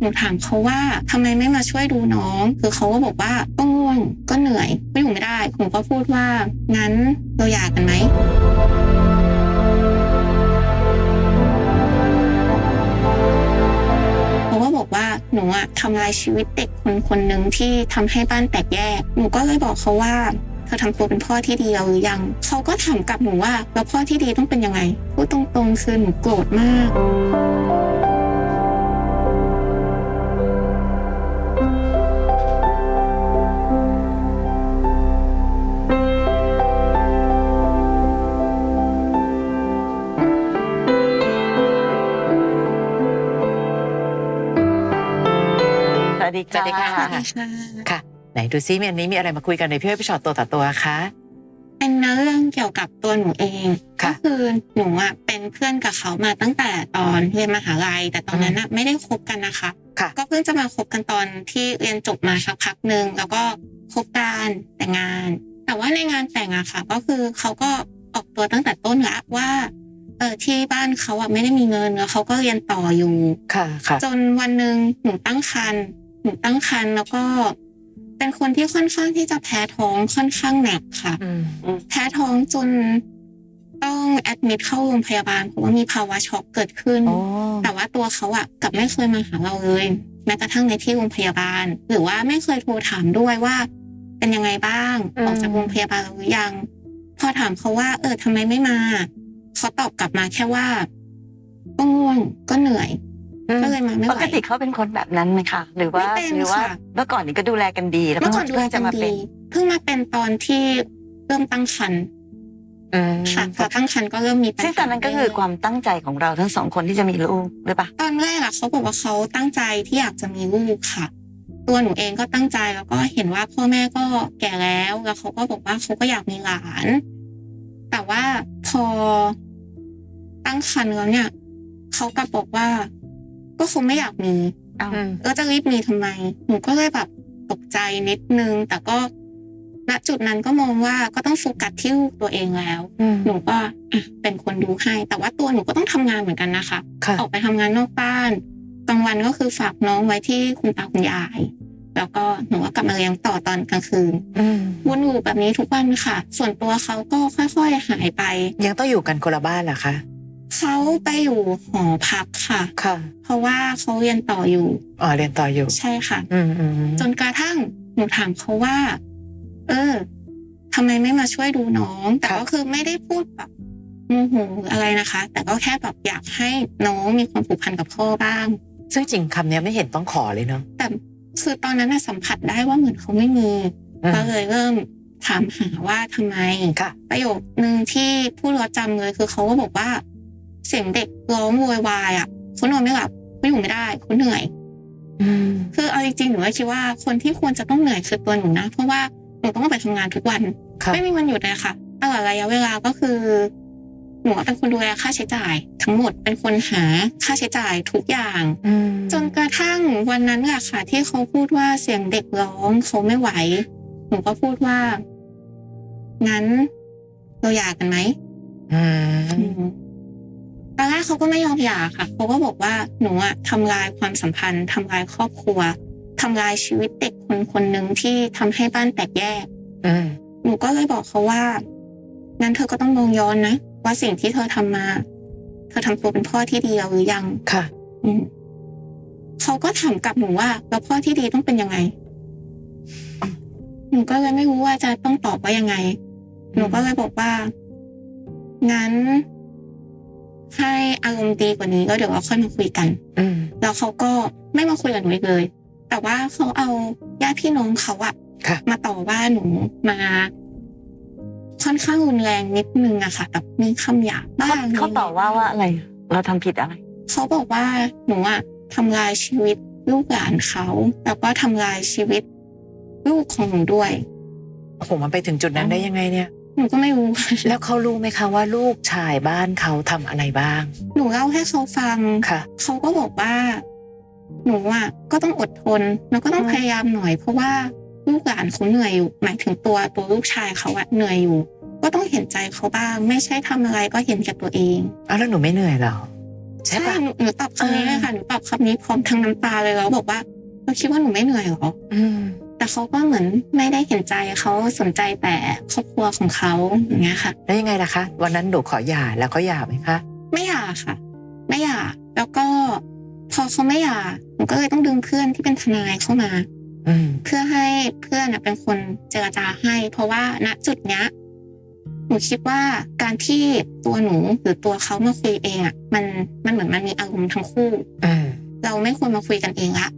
หนูถามเขาว่าทำไมไม่มาช่วยดูน้อง คือเขาก็บอกว่าก็ง่วงก็เหนื่อยก็อยู่ไม่ได้หนูก็พูดว่างั้นเราหย่ากันไหมเขาก็บอกว่าหนูอะทำลายชีวิตเด็กคนคนหนึ่งที่ทำให้บ้านแตกแยก หนูก็เลยบอกเขาว่าเธอทำตัวเป็นพ่อที่ดีหรือยัง เขาก็ถามกลับหนูว่า แล้วพ่อที่ดีต้องเป็นยังไงพูดตรงๆคือหนูโกรธมาก วัสดีสวัสดีค่ะสวัสดีค่ะค่ะ ไหนดูซิมีอันนี้มีอะไรมาคุยกันในพี่อ้อยพี่ชอตตัวต่อตัวคะเป็นเนื้อเรื่องเกี่ยวกับตัวหนูเองค่ะก็คือหนูอะเป็นเพื่อนกับเขามาตั้งแต่ตอนเรียนมหาลัย แต่ตอนนั้นอะไม่ได้คบกันนะคะค่ะก็เพิ่งจะมาคบกันตอนที่เรียนจบมาสักพักหนึ่งแล้วก็คบกันแต่งงาน แต่ว่าในงานแต่งอะค่ะ ก็คือเขาก็ออกตัวตั้งแต่ต้นละว่าเออที่บ้านเขาอะไม่ได้มีเงินแล้วเขาก็เรียนต่ออยู่ค่ะค่ะจนวันหนึ่งหนูตั้งครรภ์ห นูตั้งครรภ์แล้วก็เป็นคนที่ค่อนข้างที่จะแพ้ท้องค่อนข้างหนักค่ะอืมแพ้ท้องจนต้องแอดมิดเข้าโรงพยาบาลเพราะว่ามีภาวะช็อกเกิดขึ้นโอ้แต่ว่าตัวเขาอะกลับไม่เคยมาหาเราเลยแม้กระทั่งในที่โรงพยาบาล หรือว่าไม่เคยโทรถามด้วยว่า เป็นยังไงบ้างออกจากโรงพยาบาลแล้วหรือยัง พอถามเขาว่า เออทำไมไม่มาเขาตอบกลับมาแค่ว่าก็ง่วงก็เหนื่อย ก็เลยมาไม่ปไหวกติเขาเป็นคนแบบนั้นไหมคะหรือว่าไม่เป็นหรือว่าค่ะ เมื่อก่อนนี้ก็ดูแลกันดีแล้วเมื่อก่อนดูแลเพิ่งกัจะนมาเป็ดีนเพิ่งมาเป็นตอนที่เริ่มตั้งครรภ์อืมค่ะพอตั้งครรภ์ก็เริ่มมีปัญหาซึ่งตอนนั้นก็คือความตั้งใจของเราทั้งสองคนที่จะมีลูกหรือเปะ ตอนแรกอะเขาบอกว่าเขาตั้งใจที่อยากจะมีลูกค่ะ ตัวหนูเองก็ตั้งใจแล้วก็เห็นว่าพ่อแม่ก็แก่แล้วแล้วเขาก็บอกว่าเขาก็อยากมีหลาน แต่ว่าพอตั้งครรภ์แล้วเนี่ยเขากลับบอกว่า ก็คงไม่อยากมีเอาอืมแล้วจะรีบมีทำไม หนูก็เลยแบบตกใจนิดนึง แต่ก็ณจุดนั้นก็มองว่าก็ต้องโฟกัสที่ลูกตัวเองแล้วอืมหนูก็อะเป็นคนดูให้ แต่ว่าตัวหนูก็ต้องทำงานเหมือนกันนะคะค่ะออกไปทำงานนอกบ้านกลางวันก็คือฝากน้องไว้ที่คุณตาคุณยาย แล้วก็หนูก็กลับมาเลี้ยงต่อตอนกลางคืนอืมวนอยู่แบบนี้ทุกวันค่ะ ส่วนตัวเขาก็ค่อยๆหายไป ยังต้องอยู่กันคนละบ้านเหรอคะ เขาไปอยู่หอพักค่ะ ค่ะ เพราะว่าเขาเรียนต่ออยู่ อ๋อเรียนต่ออยู่ ใช่ค่ะ อืมอืมจนกระทั่งหนูถามเขาว่า เออทำไมไม่มาช่วยดูน้อง แต่ก็คือไม่ได้พูดแบบโมโหหรืออะไรนะคะ แต่ก็แค่แบบอยากให้น้องมีความผูกพันกับพ่อบ้าง ซึ่งจริงคำเนี้ยไม่เห็นต้องขอเลยเนาะแต่คือตอนนั้นน่ะสัมผัสได้ว่าเหมือนเขาไม่มีอืมก็เลยเริ่มถามหาว่าทำไมค่ะประโยคนึงที่พูดรอจำเลยคือเขาก็บอกว่า เสียงเด็กร้องโวยวายอะเขานอนไม่หลับเขาอยู่ไม่ได้เขาเหนื่อยอืมคือเอาจริงๆหนูก็คิดว่าคนที่ควรจะต้องเหนื่อยคือตัวหนูนะ เพราะว่าหนูต้องออกไปทำงานทุกวันค่ะไม่มีวันหยุดเลยค่ะตลอดระยะเวลาก็คือหนูเป็นคนดูแลค่าใช้จ่าย ทั้งหมดเป็นคนหาค่าใช้จ่ายทุกอย่างอืมจนกระทั่งวันนั้นแหละค่ะ ที่เขาพูดว่าเสียงเด็กร้องเขาไม่ไหว หนูก็พูดว่างั้นเราหย่ากันไหมอืมอืม ตอนแรกเขาก็ไม่ยอมหย่าค่ะเขาก็บอกว่าหนูอะทำลายความสัมพันธ์ทำลายครอบครัวทำลายชีวิตเด็กคนคนหนึ่งที่ทำให้บ้านแตกแยกอืมหนูก็เลยบอกเขาว่างั้นเธอก็ต้องมองย้อนนะว่าสิ่งที่เธอทำมา เธอทำตัวเป็นพ่อที่ดีแล้วหรือยังค่ะอืมเขาก็ถามกลับหนูว่า แล้วพ่อที่ดีต้องเป็นยังไงหนูก็เลยไม่รู้ว่าจะต้องตอบว่ายังไง หนูก็เลยบอกว่างั้น ให้อารมณ์ดีกว่านี้ก็เดี๋ยวเราค่อยมาคุยกัน อืมแล้วเขาก็ไม่มาคุยกับหนูอีกเลย แต่ว่าเขาเอาญาติพี่น้องเขาอะค่ะ มาต่อว่าหนูมา ค่อนข้างรุนแรงนิดนึงอะค่ะแบบมีคำหยาบบ้าเขางเขาตอบว่าว่าอะไร เราทำผิดอะไร เขาบอกว่าหนูอะทำลายชีวิตลูกหลานเขาแล้วก็ทำลายชีวิตลูกของหนูด้วย โอ้โหมันไปถึงจุดนั้นได้ยังไงเนี่ย หนูก็ไม่รู้ แล้วเขารู้ไหมคะว่าลูกชายบ้านเขาทำอะไรบ้าง หนูเล่าให้เขาฟัง ค่ะ เขาก็บอกว่า หนูอะก็ต้องอดทนแล้วก็ต้องอืมพยายามหน่อย เพราะว่าลูกหลานเขาเหนื่อยอยู่หมายถึงตัวตัวลูกชายเขาอะเหนื่อยอยู่ ก็ต้องเห็นใจเขาบ้าง ไม่ใช่ทำอะไรก็เห็นแก่ตัวเองอ้าวแล้วหนูไม่เหนื่อยเหรอใช่ใช่ปะ หนูหนูตอบคำนี้เลยค่ะหนูตอบคำนี้พร้อมทั้งน้ำตาเลยแล้วบอกว่าเราคิดว่าหนูไม่เหนื่อยเหรอ อืม แต่เขาก็เหมือนไม่ได้เห็นใจเขาสนใจแต่ครอบครัวของเขาอย่างเงี้ยค่ะ แล้วยังไงล่ะคะ วันนั้นหนูขอหย่าแล้วเขาหย่าไหมคะ ไม่อยากค่ะ ไม่อยากแล้วก็ พอเขาไม่อยากหนูก็เลยต้องดึงเพื่อนที่เป็นทนายเข้ามาอืมเพื่อให้เพื่อนน่ะเป็นคนเจรจาให้ เพราะว่าณจุดเนี้ยหนูคิดว่าการที่ตัวหนูหรือตัวเขามาคุยเองอะมันมันเหมือนมันมีอารมณ์ทั้งคู่อืมเราไม่ควรมาคุยกันเองละห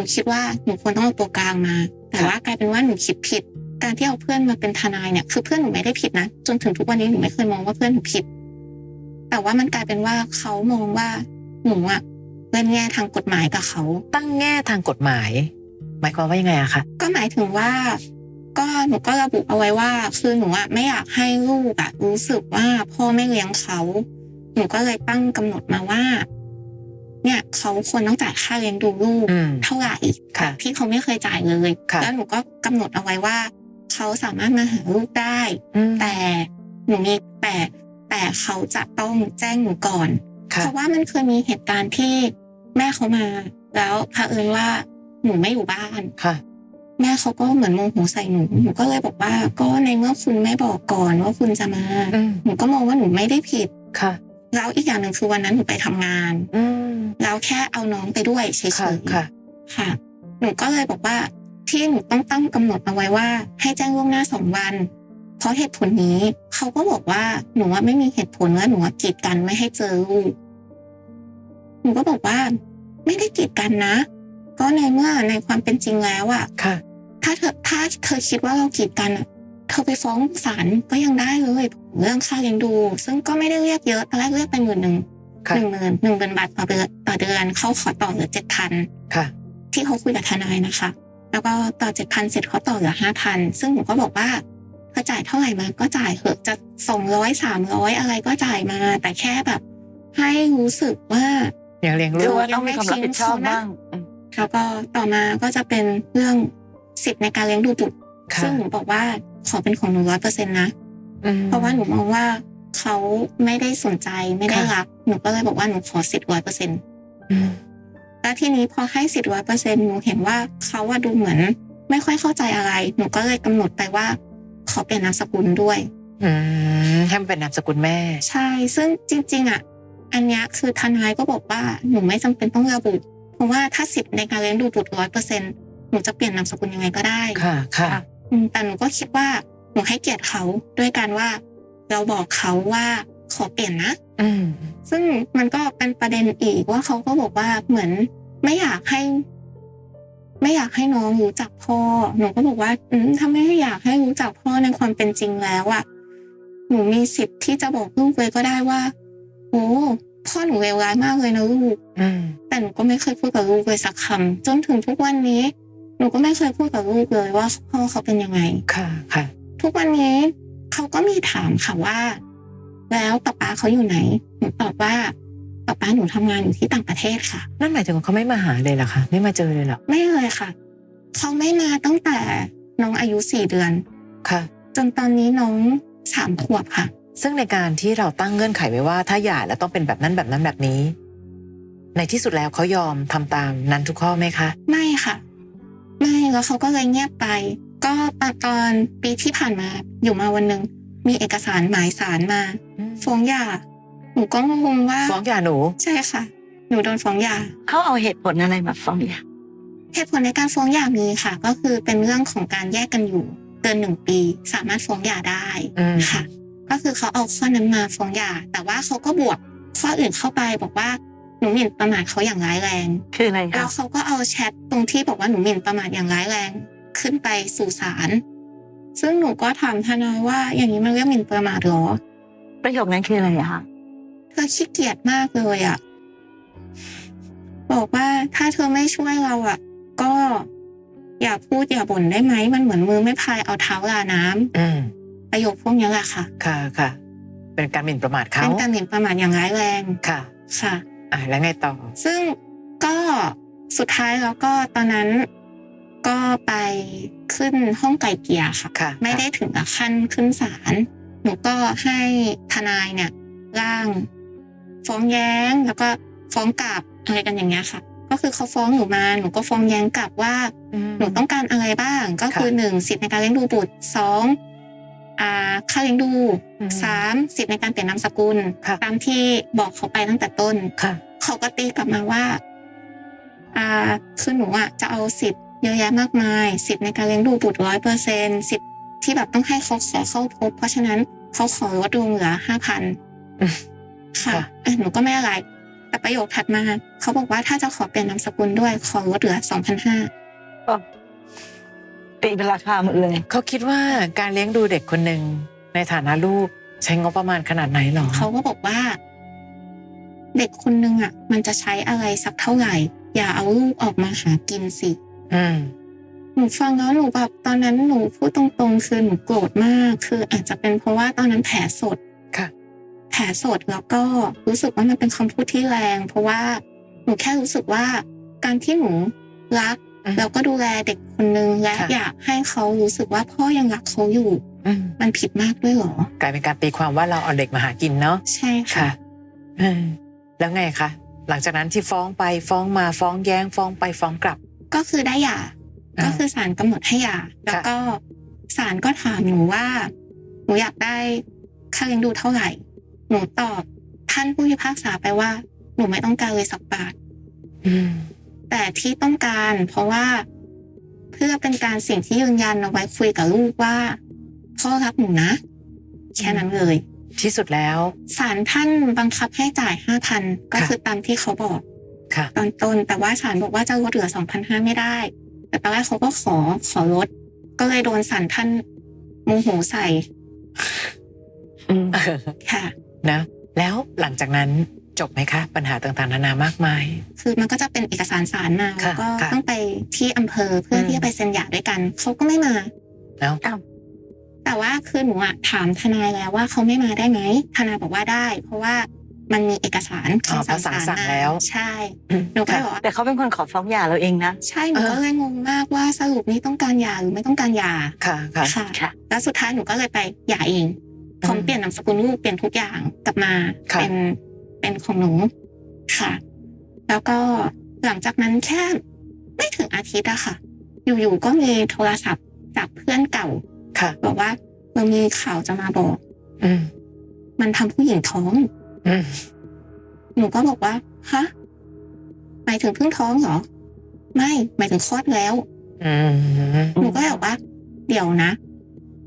นูคิดว่าหนูควรต้องเอาตัวกลางมา แต่ค่ะว่ากลายเป็นว่าหนูคิดผิด การที่เอาเพื่อนมาเป็นทนายเนี่ยคือเพื่อนหนูไม่ได้ผิดนะจนถึงทุกวันนี้หนูไม่เคยมองว่าเพื่อนหนูผิด แต่ว่ามันกลายเป็นว่าเขามองว่าหนูอะเล่นแง่ทางกฎหมายกับเขา ตั้งแง่ทางกฎหมาย หมายความว่ายังไงอะคะก็หมายถึงว่าก็หนูก็ระบุเอาไว้ว่า คือหนูอะไม่อยากให้ลูกอะรู้สึกว่าพ่อไม่เลี้ยงเขา หนูก็เลยตั้งกำหนดมาว่า เนี่ยเขาควรต้องจ่ายค่าเลี้ยงดูลูกอืมเท่าไหร่ค่ะที่เขาไม่เคยจ่ายเลยค่ะแล้วหนูก็กำหนดเอาไว้ว่า เขาสามารถมาหาลูกได้อืมแต่หนูมีแต่แต่เขาจะต้องแจ้งหนูก่อน เพค่ะราะว่ามันเคยมีเหตุการณ์ที่แม่เขามา แล้วเผอิญว่าหนูไม่อยู่บ้านค่ะ แม่เขาก็เหมือนโมโหใส่หนูหนูก็เลยบอกว่า ก็ในเมื่อคุณไม่บอกก่อนว่าคุณจะมาอืมหนูก็มองว่าหนูไม่ได้ผิดค่ะ แล้วอีกอย่างหนึ่งคือวันนั้นหนูไปทำงาน อื มแล้วแค่เอาน้องไปด้วยเฉยค่ะๆค่ะ ค่ะ หนูก็เลยบอกว่าที่หนูต้องตั้งกำหนดเอาไว้ว่า ให้แจ้งล่วงหน้าสองวัน เพราะเหตุผลนี้เขาก็บอกว่าหนูว่าไม่มีเหตุผลว่าหนูว่ากีดกันไม่ให้เจอลูกหนูก็บอกว่า ไม่ได้กีดกันนะ ก็ในเมื่อในความเป็นจริงแล้วอะค่ะ ถ้าเธอถ้าเธอคิดว่าเรากีดกันอะเธอไปฟ้องศาลก็ยังได้เลย เรื่องค่าเลี้ยงดู ซึ่งก็ไม่ได้เรียกเยอะตอนแรกเรียกไปหมื่นหนึ่งค่ะ หนึ่งหมื่นหนึ่งหมื่นบาทต่อเดือนต่อเดือนเขาขอต่อเหลือเจ็ดพันค่ะที่เขาคุยกับทนายนะคะ แล้วก็ต่อเจ็ดพันเสร็จเขาต่อเหลือห้าพันซึ่งผมก็บอกว่าเธอจ่ายเท่าไหร่มาก็จ่ายเถอะจะสองร้อยสามร้อยอะไรก็จ่ายมา แต่แค่แบบ ให้รู้สึกว่ายังเลี้ยงคืลูอกว่าต้องมีความรับผิดชอบบ้างอืมแล้วก็ต่อมาก็จะเป็นเรื่องสิทธิ์ในการเลี้ยงดูบุตรค่ะซึ่งหนูบอกว่าขอเป็นของหนูร้อยเปอร์เซ็นต์นะอืมเพราะว่าหนูมองว่า เขาไม่ได้สนใจไม่ได้ค่ะรักหนูก็เลยบอกว่าหนูขอสิทธิ์ร้อยเปอร์เซ็นต์อืมแล้วทีนี้พอให้สิทธิ์ร้อยเปอร์เซ็นต์หนูเห็นว่าเขาว่าดูเหมือน ไม่ค่อยเข้าใจอะไร หนูก็เลยกำหนดไปว่า ขอเปลี่ยนนามสกุลด้วยอืมให้มันเป็นนามสกุลแม่ ใช่ ซึ่งจริง ๆ อะ อันเนี้ยคือทนายก็บอกว่าหนูไม่จำเป็นต้องระบุเพราะว่าถ้าสิทธิ์ในการเลี้ยงดูบุตรร้อยเปอร์เซ็นต์หนูจะเปลี่ยนนามสกุลยังไงก็ได้ ค่ะ ค่ะอืมแต่หนูก็คิดว่าหนูให้เกียรติเขาด้วยการว่า เราบอกเขาว่าขอเปลี่ยนนะอืมซึ่งมันก็เป็นประเด็นอีกว่าเขาก็บอกว่าเหมือนไม่อยากให้ ไม่อยากให้น้องรู้จักพ่อหนูก็บอกว่า อืมถ้าไม่อยากให้รู้จักพ่อในความเป็นจริงแล้วอะหนูมีสิทธิ์ที่จะบอกลูกเลยก็ได้ว่าโอ้พ่อหนูเลวร้ายมากเลยนะลูกอืมแต่หนูก็ไม่เคยพูดกับลูกเลยสักคำจนถึงทุกวันนี้ หนูก็ไม่เคยพูดกับลูกเลยว่าพ่อเขาเป็นยังไงค่ะค่ะ ทุกวันนี้ เขาก็มีถามค่ะว่า แล้วป๊าป๊าเขาอยู่ไหนหนูตอบว่าป๊าป๊าหนูทำงานอยู่ที่ต่างประเทศค่ะ นั่นหมายถึงว่าเขาไม่มาหาเลยเหรอคะไม่มาเจอเลยเหรอไม่เลยค่ะ เขาไม่มาตั้งแต่น้องอายุสี่เดือนค่ะ จนตอนนี้น้องสามขวบค่ะ ซึ่งในการที่เราตั้งเงื่อนไขไว้ว่า ถ้าหย่าแล้วต้องเป็นแบบนั้นแบบนั้นแบบนี้ ในที่สุดแล้วเขายอมทำตามนั้นทุกข้อไหมคะ ไม่ค่ะ ไม่แล้วเขาก็เลยเงียบไป ก็ตอนปีที่ผ่านมาอยู่มาวันหนึ่งมีเอกสารหมายสารมาฟ้องหย่าหนูก็งงว่าฟ้องหย่าหนู ใช่ค่ะ หนูโดนฟ้องหย่าเขาเอาเหตุผลอะไรมาฟ้องหย่าเหตุผลในการฟ้องหย่ามีค่ะ ก็คือเป็นเรื่องของการแยกกันอยู่เกินหนึ่งปีสามารถฟ้องหย่าได้อืมค่ะ ก็คือเขาเอาข้อนั้นมาฟ้องหย่าแต่ว่าเขาก็บวกข้ออื่นเข้าไปบอกว่าหนูหมิ่นประมาทเขาอย่างร้ายแรง คืออะไรแล้คะวเขาก็เอาแชทตรงที่บอกว่าหนูหมิ่นประมาทอย่างร้ายแรง ขึ้นไปสู่ศาลซึ่งหนูก็ถามทนายว่า อย่างนี้มันเรียกหมิ่นประมาทเหรอ ประโยคนั้นคืออะไรอะคะเธอขี้เกียจมากเลยอะบอกว่าถ้าเธอไม่ช่วยเราอะก็อย่าพูดอย่าบ่นได้ไหมมันเหมือนมือไม่พายเอาเท้าลาน้ำอืมประโยคพวกนี้แหละค่ะ ค่ะค่ะ เป็นการหมิ่นประมาทเขาเป็นการหมิ่นประมาทอย่างร้ายแรงค่ะ ค่ะ อะแล้วไงต่อ ซึ่งก็สุดท้ายแล้วก็ตอนนั้น ก็ไปขึ้นห้องไกลเกลี่ยค่ะค่ะ ไม่ได้ถึงกับขั้นขึ้นศาลหนูก็ให้ทนายเนี่ยร่างฟ้องแย้งแล้วก็ฟ้องกลับอะไรกันอย่างเงี้ยค่ะ ก็คือเขาฟ้องหนูมาหนูก็ฟ้องแย้งกลับว่า หนูต้องการอะไรบ้าง ก็คือค่ะหนึ่งสิทธิในการเลี้ยงดูบุตรสองอ่าค่าเลี้ยงดูอืมสามสิทธิในการเปลี่ยนนามสกุลค่ะตามที่บอกเขาไปตั้งแต่ต้นค่ะเขาก็ตีกลับมาว่าอ่าคือหนูอะจะเอาสิทธิ์ เยอะแยะมากมายสิทธิ์ในการเลี้ยงดูบุตรร้อยเปอร์เซ็นสิทธิ์ที่แบบต้องให้เขาขอเข้าพบ เพราะฉะนั้นเขาขอลดลงเหลือห้าพันอืมค่ะค่ะเออหนูก็ไม่อะไรแต่ประโยคถัดมาเขาบอกว่าถ้าจะขอเปลี่ยนนามสกุลด้วยขอลดเหลือสองพันห้าตีเป็นราคาหมดเลย เขาคิดว่าการเลี้ยงดูเด็กคนหนึ่งในฐานะลูกใช้งบประมาณขนาดไหนหรอเขาก็บอกว่า เด็กคนนึงอะ มันจะใช้อะไรสักเท่าไหร่ อย่าเอาลูกออกมาหากินสิ อืมหนูฟังแล้วหนูแบบตอนนั้นหนูพูดตรงๆคือหนูโกรธมาก คืออาจจะเป็นเพราะว่าตอนนั้นแผลสดค่ะ แผลสดแล้วก็รู้สึกว่ามันเป็นคำพูดที่แรง เพราะว่าหนูแค่รู้สึกว่าการที่หนูรักอืมแล้วก็ดูแลเด็กคนนึงและค่ะอยากให้เขารู้สึกว่าพ่อยังรักเขาอยู่อืมมันผิดมากด้วยเหรอ กลายเป็นการตีความว่าเราเอาเด็กมาหากินเนาะใช่ค่ะค่ะเออแล้วไงคะหลังจากนั้นที่ฟ้องไปฟ้องมาฟ้องแย้งฟ้องไปฟ้องกลับ ก็คือได้หย่าอ่าก็คือศาลกำหนดให้หย่าแล้วก็ศาลก็ถามหนูว่า หนูอยากได้ค่าเลี้ยงดูเท่าไหร่ หนูตอบท่านผู้พิพากษาไปว่า หนูไม่ต้องการเลยสักบาทอืมแต่ที่ต้องการเพราะว่าเพื่อเป็นการสิ่งที่ยืนยันเอาไว้คุยกับลูกว่า พ่อรักหนูนะแค่นั้นเลย ที่สุดแล้วศาลท่านบังคับให้จ่ายห้าพันก็ค่ะคือตามที่เขาบอกค่ะ ตอนต้น แต่ว่าศาลบอกว่าจะลดเหลือสองพันห้าไม่ได้ แต่ตอนแรกเขาก็ขอขอลด ก็เลยโดนศาลท่านโมโหใส่อืมค่ะนะ แล้วหลังจากนั้นจบไหมคะ ปัญหาต่างๆนานามากมาย คือมันก็จะเป็นเอกสารศาลมาค่ะแล้วก็ค่ะต้องไปที่อำเภอเพื่ออมที่จะไปเซ็นหย่าด้วยกันเขาก็ไม่มาแล้วแต่ว่าคือหนูอะถามทนายแล้วว่าเขาไม่มาได้ไหมทนายบอกว่าได้ เพราะว่า มันมีเอกสารอ๋อคำสั่งเพราะศาลศาลสั่งมาแล้วใช่อืมหนูก็เลยค่ะบอกว่าแต่เขาเป็นคนขอฟ้องหย่าเราเองนะใช่หนูเออก็เลยงงมากว่าสรุปนี้ต้องการหย่าหรือไม่ต้องการหย่าค่ะค่ะค่ะค่ะแล้วสุดท้ายหนูก็เลยไปหย่าเองพร้อมอืมเปลี่ยนนามสกุลลูกเปลี่ยนทุกอย่างกลับมาค่ะเป็นเป็นของหนูค่ะ แล้วก็หลังจากนั้นแค่ไม่ถึงอาทิตย์อะค่ะ อยู่ๆก็มีโทรศัพท์จากเพื่อนเก่าค่ะ บอกว่าเรามีข่าวจะมาบอก อืมมันทำผู้หญิงท้องอืม หนูก็บอกว่าฮะหมายถึงเพิ่งท้องเหรอ ไม่หมายถึงคลอดแล้วอืมหนูก็เลยบอกว่า เดี๋ยวนะ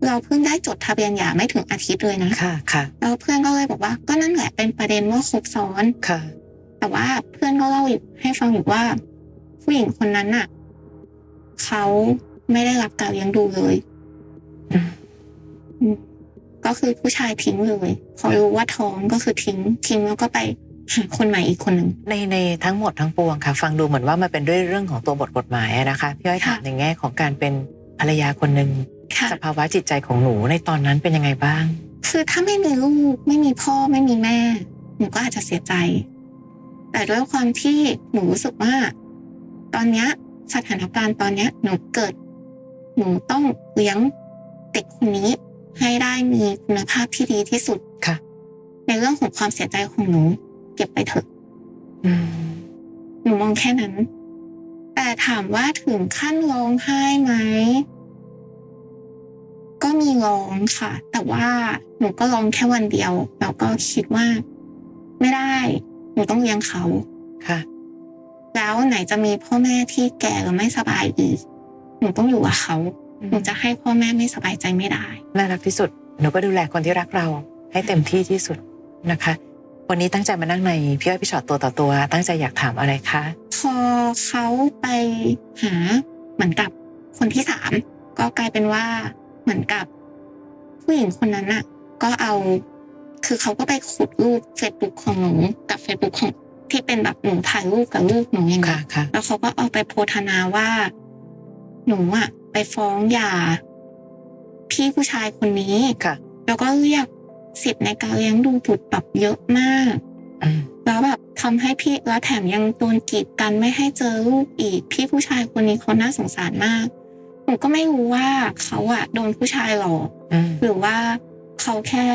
เราเพิ่งได้จดทะเบียนหย่าไม่ถึงอาทิตย์เลยนะค่ะค่ะแล้วเพื่อนก็เลยบอกว่า ก็นั่นแหละเป็นประเด็นว่าครบซ้อนค่ะ แต่ว่าเพื่อนก็เล่าอีกให้ฟังอีกว่า ผู้หญิงคนนั้นน่ะเขาไม่ได้รับการเลี้ยงดูเลยอืมอืม ก็คือผู้ชายทิ้งเลยพอรู้ว่าท้องก็คือทิ้งทิ้งแล้วก็ไปหาคนใหม่อีกคนหนึ่งในในทั้งหมดทั้งปวงค่ะ ฟังดูเหมือนว่ามันเป็นด้วยเรื่องของตัวบทกฎหมายนะคะพี่อ้อยถามในแง่ของการเป็นภรรยาคนหนึ่งสภาวะจิตใจของหนูในตอนนั้นเป็นยังไงบ้าง คือถ้าไม่มีลูกไม่มีพ่อไม่มีแม่ หนูก็อาจจะเสียใจ แต่ด้วยความที่หนูรู้สึกว่า ตอนเนี้ยสถานการณ์ตอนเนี้ยหนูเกิด หนูต้องเลี้ยงเด็กคนนี้ ให้ได้มีคุณภาพที่ดีที่สุดค่ะ ในเรื่องของความเสียใจของหนู เก็บไปเถอะอืมหนูมองแค่นั้น แต่ถามว่าถึงขั้นร้องไห้ไหมก็มีร้องค่ะ แต่ว่าหนูก็ร้องแค่วันเดียว แล้วก็คิดว่า ไม่ได้ หนูต้องเลี้ยงเขาค่ะ แล้วไหนจะมีพ่อแม่ที่แก่แล้วไม่สบายอีก หนูต้องอยู่กับเขา หนูจะให้พ่อแม่ไม่สบายใจไม่ได้ น่ารักที่สุด หนูก็ดูแลคนที่รักเราให้เต็มที่ที่สุดนะคะ วันนี้ตั้งใจมานั่งในพี่อ้อยพี่ชอตตัวต่อตัว ตั้งใจอยากถามอะไรคะพอเขาไปหาเหมือนกับคนที่สามก็กลายเป็นว่าเหมือนกับ ผู้หญิงคนนั้นน่ะก็เอา คือเขาก็ไปขุดรูปเฟซบุ๊กของหนูกับเฟซบุ๊กของที่เป็นแบบหนูถ่ายรูปกับลูกหนูอย่างเงี้ค่ะยค่ะแล้วเขาก็เอาไปโพธนาว่า หนูอะ ไปฟ้องหย่าพี่ผู้ชายคนนี้ค่ะ แล้วก็เรียกสิทธิ์ในการเลี้ยงดูบุตรแบบเยอะมากอืมแล้วแบบทำให้พี่แล้วแถมยังโดนกีดกันไม่ให้เจอลูกอีก พี่ผู้ชายคนนี้เขาน่าสงสารมากหนูก็ไม่รู้ว่าเขาอะโดนผู้ชายหลอก อืม หรือว่าเขาแค่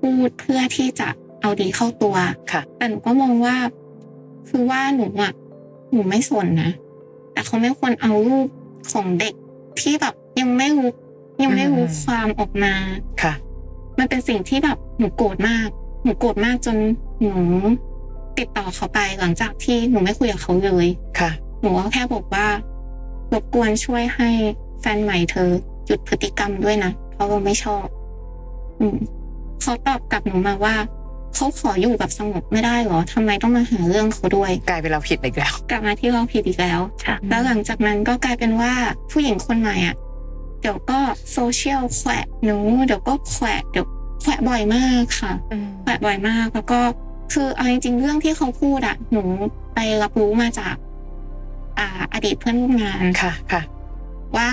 พูดเพื่อที่จะเอาดีเข้าตัวค่ะ แต่หนูก็มองว่า คือว่าหนูอะ หนูไม่สนนะ แต่เขาไม่ควรเอารูปของเด็ก ที่แบบยังไม่รู้ยังไม่รู้อืมความออกมาค่ะ มันเป็นสิ่งที่แบบหนูโกรธมาก หนูโกรธมากจนหนูติดต่อเขาไปหลังจากที่หนูไม่คุยกับเขาเลยค่ะ หนูก็แค่บอกว่ารบกวนช่วยให้แฟนใหม่เธอหยุดพฤติกรรมด้วยนะเพราะเราไม่ชอบ อืมเขาตอบกลับหนูมาว่า เขาขออยู่แบบสงบไม่ได้เหรอทำไมต้องมาหาเรื่องเขาด้วย กลายเป็นเราผิดอีกแล้ว กลับมาที่เราผิดอีกแล้วค่ะแล้วหลังจากนั้นก็กลายเป็นว่าผู้หญิงคนใหม่อะเดี๋ยวก็โซเชียลแขวะหนูเดี๋ยวก็แขวะเดี๋ยวแขวะบ่อยมากค่ะแขวะบ่อยมากแล้วก็คือเอาจริงๆเรื่องที่เขาพูดอะ หนูไปรับรู้มาจาก อ่า อดีตเพื่อนร่วมงานค่ะค่ะ ว่า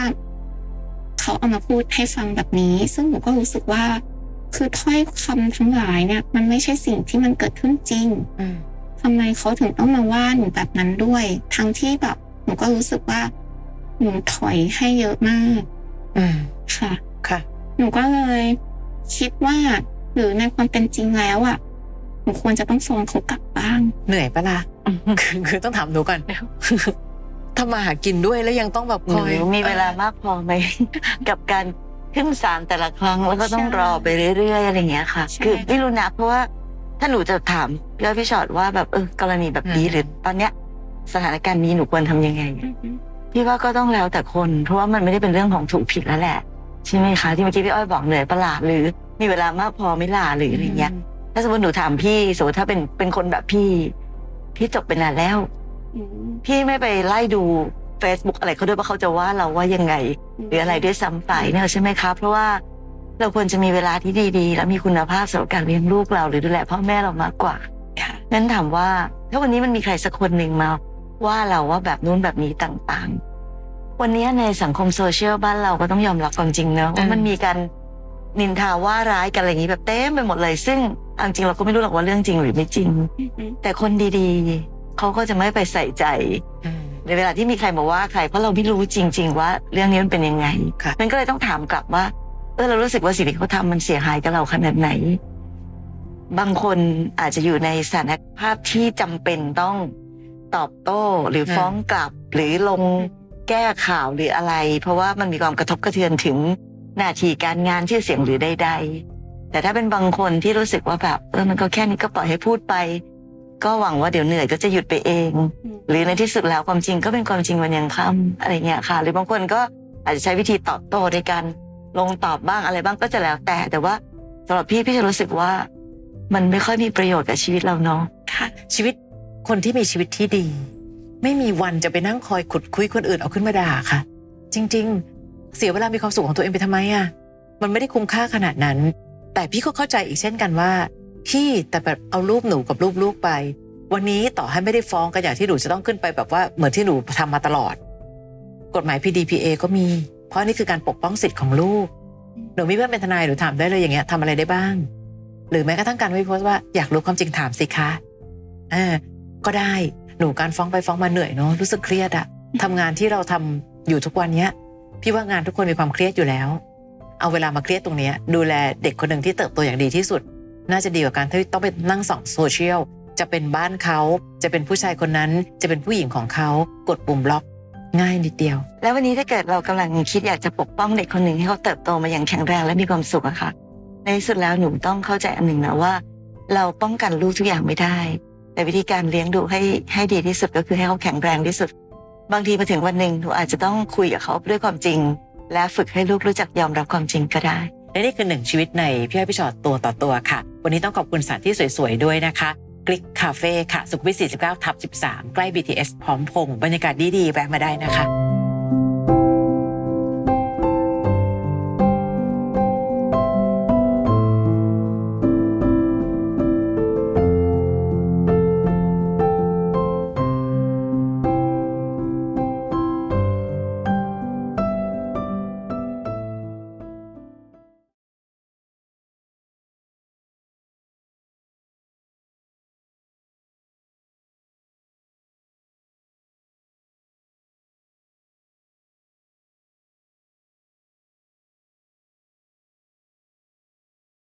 เขาเอามาพูดให้ฟังแบบนี้ ซึ่งหนูก็รู้สึกว่า คือถ้อยคำทั้งหลายเนี่ย มันไม่ใช่สิ่งที่มันเกิดขึ้นจริงอืมทำไมเขาถึงต้องมาว่าหนูแบบนั้นด้วย ทั้งที่แบบหนูก็รู้สึกว่าหนูถอยให้เยอะมาก อืมค่ะ ค่ะ หนูก็เลยคิดว่า หรือในความเป็นจริงแล้วอะหนูควรจะต้องฟ้องเขากลับบ้าง เหนื่อยปะล่ะคือคือต้องถามหนูก่อนทำมาหากินด้วยแล้วยังต้องแบบหคนูอยมีเวลามากพอไหมกับการ ขึ้นศาลแต่ละครั้งแล้วก็ต้องใช่รอไปเรื่อย ๆ อะไรอย่างเงี้ยค่ะใช่คือไม่รู้นะเพราะว่าถ้าหนูจะถามพี่อ้อยพี่ชอตว่าแบบเออกรณีแบบนี้หรือตอนเนี้ยสถานการณ์นี้หนูควรทำยังไงอือฮึพี่ว่าก็ต้องแล้วแต่คน เพราะว่ามันไม่ได้เป็นเรื่องของถูกผิดแล้วแหละ ใช่ไหมคะ ที่เมื่อกี้พี่อ้อยบอกเหนื่อยประหลาดหรือ มีเวลามากพอไม่ล่าหรืออะไรเงี้ย ถ้าสมมติหนูถามพี่สมมติถ้าเป็นเป็นคนแบบพี่ พี่จบไปนานแล้วอืมพี่ไม่ไปไล่ดู Facebook อะไรเขาด้วยว่าเขาจะว่าเราว่ายังไง หรืออะไรด้วยซ้ำไปเนี่ยใช่ไหมคะเพราะว่าเราควรจะมีเวลาที่ดีๆ และมีคุณภาพสำหรับการเลี้ยงลูกเรา หรือดูแลพ่อแม่เรามากกว่าค่ะนั้นถามว่า ถ้าวันนี้มันมีใครสักคนหนึ่งมา ว่าเราว่าแบบนู้นแบบนี้ต่างๆ วันนี้ในสังคมโซเชียลบ้านเราก็ต้องยอมรับความจริงเนอะว่ามันมีการนินทาว่าร้ายกันอะไรอย่างนี้แบบเต็มไปหมดเลย ซึ่งเอาจริงเราก็ไม่รู้หรอกว่าเรื่องจริงหรือไม่จริงอือฮึแต่คนดีๆเขาก็จะไม่ไปใส่ใจอืม ในเวลาที่มีใครมาว่าใครเพราะเราไม่รู้จริง ๆ ว่าเรื่องนี้มันเป็นยังไงค่ะมันก็เลยต้องถามกลับว่า เออเรารู้สึกว่าสิ่งที่เขาทำมันเสียหายกับเราขนาดไหน บางคนอาจจะอยู่ในสถานภาพที่จำเป็นต้องตอบโต้หรือฟ้องกลับหรือลงแก้ข่าวหรืออะไร เพราะว่ามันมีความกระทบกระเทือนถึงหน้าที่การงานชื่อเสียงหรือใดๆแต่ถ้าเป็นบางคนที่รู้สึกว่าแบบเออมันก็แค่นี้ก็ปล่อยให้พูดไป ก็หวังว่าเดี๋ยวเหนื่อยก็จะหยุดไปเองอืม หรือในที่สุดแล้วความจริงก็เป็นความจริงวันยังค่ำอะไรเงี้ยค่ะ หรือบางคนก็อาจจะใช้วิธีตอบโต้ด้วยการลงตอบบ้างอะไรบ้างก็จะแล้วแต่แต่ว่าสำหรับพี่พี่จะรู้สึกว่า มันไม่ค่อยมีประโยชน์กับชีวิตเราเนาะค่ะชีวิตคนที่มีชีวิตที่ดี ไม่มีวันจะไปนั่งคอยขุดคุยคนอื่นเอาขึ้นมาด่าค่ะ จริง ๆ เสียเวลามีความสุขของตัวเองไปทำไมอะมันไม่ได้คุ้มค่าขนาดนั้น แต่พี่ก็เข้าใจอีกเช่นกันว่าพี่แต่แบบเอารูปหนูกับรูปลูกไป วันนี้ต่อให้ไม่ได้ฟ้องกันอย่างที่หนูจะต้องขึ้นไปแบบว่าเหมือนที่หนูทำมาตลอด กฎหมาย PDPA ก็มี เพราะนี่คือการปกป้องสิทธิ์ของลูก หนูมีเพื่อนเป็นทนายหนูถามได้เลยอย่างเงี้ยทำอะไรได้บ้าง หรือแม้กระทั่งการไม่โพสต์ว่าอยากรู้ความจริงถามสิคะอ่าก็ได้หนูการฟ้องไปฟ้องมาเหนื่อยเนาะรู้สึกเครียดอะทำงานที่เราทำอยู่ทุกวันเนี้ย พี่ว่างานทุกคนมีความเครียดอยู่แล้ว เอาเวลามาเครียดตรงเนี้ยดูแลเด็กคนหนึ่งที่เติบโตอย่างดีที่สุด น่าจะดีกว่าการที่ต้องไปนั่งส่องโซเชียล จะเป็นบ้านเขา จะเป็นผู้ชายคนนั้น จะเป็นผู้หญิงของเขา กดปุ่มบล็อก ง่ายนิดเดียว แล้ววันนี้ถ้าเกิดเรากำลังคิดอยากจะปกป้องเด็กคนหนึ่งให้เขาเติบโตมาอย่างแข็งแรงและมีความสุขอะค่ะ ในที่สุดแล้วหนูต้องเข้าใจอันหนึ่งนะว่า เราป้องกันลูกทุกอย่างไม่ได้ แต่วิธีการเลี้ยงดูให้ให้ดีที่สุดก็คือให้เขาแข็งแรงที่สุด บางทีมาถึงวันหนึ่งหนูอาจจะต้องคุยกับเขาด้วยความจริง และฝึกให้ลูกรู้จักยอมรับความจริงก็ได้และนี่คือหนึ่งชีวิตในพี่อ้อยพี่ชอตตัวต่อตัวค่ะ วันนี้ต้องขอบคุณสถานที่สวยๆด้วยนะคะ กลิกคาเฟ่ค่ะ สุขวิท49ทับ13 ใกล้ BTS พร้อมพงษ์บรรยากาศดีๆแวะมาได้นะคะ